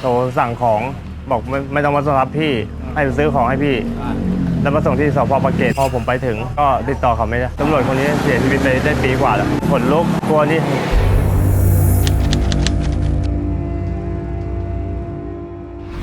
โทรสั่งของบอกไม่ไม่ต้องมาส่งรับพี่ ให้ไปซื้อของให้พี่ แล้วมาส่งที่สพปากเกร็ดพอผมไปถึง ก็ติดต่อเขาไม่ได้ตำรวจคนนี้เสียชีวิตไปได้ปีกว่าแล้วขนลุกกลัวนี่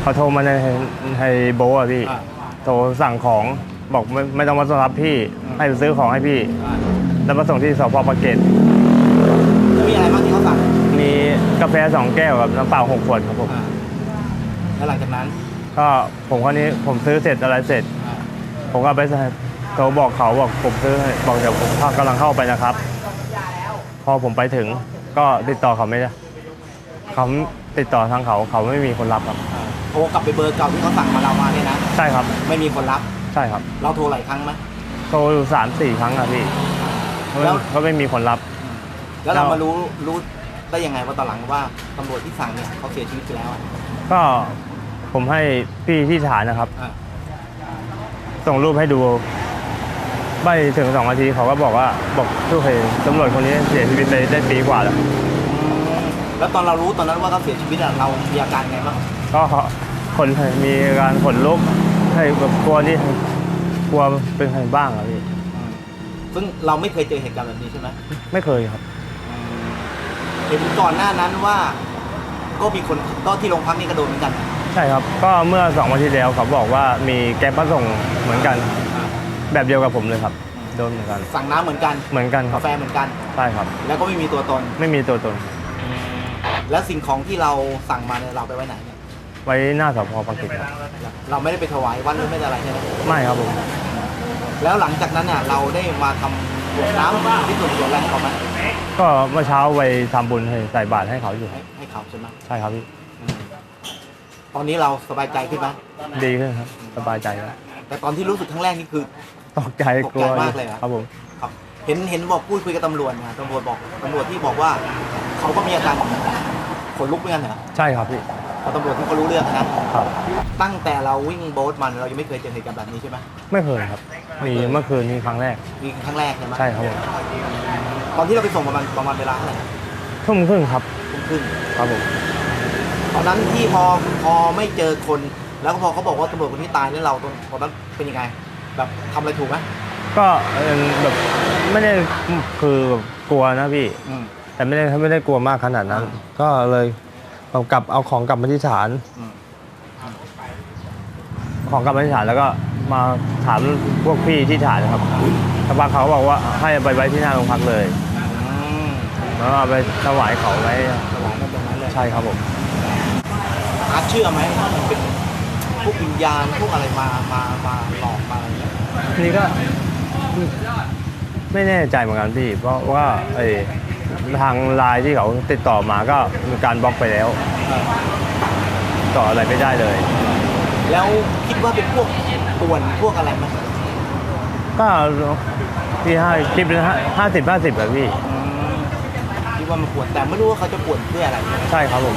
เขาโทรมาในในโบทอะพี่อ่าโทรสั่งของบอกไม่ไม่ต้องมาส่งรับพี่ ให้ไปซื้อของให้พี่ แล้วมาส่งที่สพปากเกร็ดมีอะไรบ้างที่เขาสั่งมีกาแฟสองแก้วกับน้ำเปล่าหกขวดครับผมอ่า แล้วหลังจากนั้นก็ผมคนนี้ผมซื้อเสร็จอะไรเสร็จ อ่าผมก็ไปโทรบอกเขาบอกผมซื้อให้บอกเดี๋ยวผมกำลังเข้าไปนะครับ พอผมไปถึงก็ติดต่อเขาไม่ได้เขาติดต่อทางเขาเขาไม่มีคนรับครับ อ่าโทรกลับไปเบอร์เก่าที่เขาสั่งมาเรามาเนี่ยนะ ใช่ครับ ไม่มีคนรับ ใช่ครับเราโทรหลายครั้งไหม โทรอยู่สามสี่ครั้งอะพี่แล้วก็ไม่มีคนรับ แล้วเราเรามารู้รู้ได้ยังไงว่าตอนหลังว่าตำรวจที่สั่งเนี่ยเขาเสียชีวิตไปแล้วอะก็ ผมให้พี่ที่ฐานนะครับ อ่าส่งรูปให้ดูไม่ถึงสองนาทีเขาก็บอกว่าบอกทุกคนตำรวจคนนี้เสียชีวิตไปได้ปีกว่าแล้วแล้วตอนเรารู้ตอนนั้นว่าเขาเสียชีวิตอะเรามีอาการไงบ้างก็คนมีการขนลุกให้แบบกลัวนี่กลัวเป็นใครบ้างอะพี่ซึ่งเราไม่เคยเจอเหตุการณ์แบบนี้ใช่ไหมไม่เคยครับ เห็นก่อนหน้านั้นว่า ก็มีคนก็ที่โรงพักนี่ก็โดนเหมือนกันใช่ครับ ก็เมื่อสองวันที่แล้วเขาบอกว่ามีแก๊ปมาส่งเหมือนกัน แบบเดียวกับผมเลยครับ โดนเหมือนกัน สั่งน้ำเหมือนกัน เหมือนกันครักาบ แฟเหมือนกัน ใช่ครับ แล้วก็ไม่มีตัวตน ไม่มีตัวตน แล้วสิ่งของที่เราสั่งมาเนี่ยเราไปไว้ไหนเนี่ยไว้หน้าสพปากเกร็ดครับเราไม่ได้ไปถวายวัดหรือไม่ได้อะไรใช่ไหมไม่ครับผม แล้วหลังจากนั้นเนี่ยเราได้มาทำบวชน้ำที่ส่วนส่วนอะไรให้เขาไหมก็เมื่อเช้าไปทำบุญให้ใส่บาตรให้เขาอยู่คให้รับให้เขาใช่ไหมใช่ครับพี่ อืมตอนนี้เราสบายใจขึ้นไหมดีขึ้นครับ สบายใจแล้วแต่ตอนที่รู้สึกครั้งแรกนี่คือตกใจกลัวตกใจมากเลยเหรอ ครับผมครับเห็นเห็นบอกพูดคุยกับตำรวจนะตำรวจบอกตำรวจที่บอกว่าเขาก็มีอาการขนลุกเหมือนกันเหรอใช่ครับพี่เพราะตำรวจที่เขารู้เรื่องนะครับ ตั้งแต่เราวิ่งโบ๊ทมันเรายังไม่เคยเจอเหตุการณ์แบบนี้ใช่ไหมไม่เคยครับมีเมื่อคืนนี้ครั้งแรกมีครั้งแรกใช่ไหมใช่ครับผมตอนที่เราไปส่งประมาณประมาณเวลาเท่าไหร่ทุ่มครึ่งครับทุ่มครึ่งครับผมต อนนั้นที่พอพอไม่เจอคน แล้วก็พอเขาบอกว่าตำรวจคนที่ตายนี่เราตอนตอนนั้นเป็นยังไง แบบทำอะไรถูกไหมก็เอ่อแบบไม่ได้คือแบบกลัวนะพี่ อืม แต่ไม่ได้ไม่ได้กลัวมากขนาดนั้น อ่า ก็เลยเอากลับเอาของกลับมาที่ฐานอืมของกลับมาที่ฐานแล้วก็มาถามพวกพี่ที่ฐานนะครับสักพักเขาก็บอกว่าให้เอาไปไว้ที่หน้าโรงพักเลย อืมแล้วก็เอาไปถวายเขาไว้ถวายมาตรงนั้นเลยใช่ครับผมอา เชื่อไหมว่ามันเป็นพวกวิญญาณพวกอะไรมามามาหลอกมาอะไรเงี้ยนี่ก็ไม่แน่ใจเหมือนกันพี่เพราะว่าไอ้ทางไลน์ที่เขาติดต่อมาก็มีการบล็อกไปแล้ว เออต่ออะไรไม่ได้เลย แล้วคิดว่าเป็นพวกป่วนพวกอะไรไหมก็ที่ให้คลิปละห้าสิบห้าสิบแบบพี่อืมคิดว่ามันป่วนแต่ไม่รู้ว่าเขาจะป่วนเพื่ออะไร ใช่ครับผม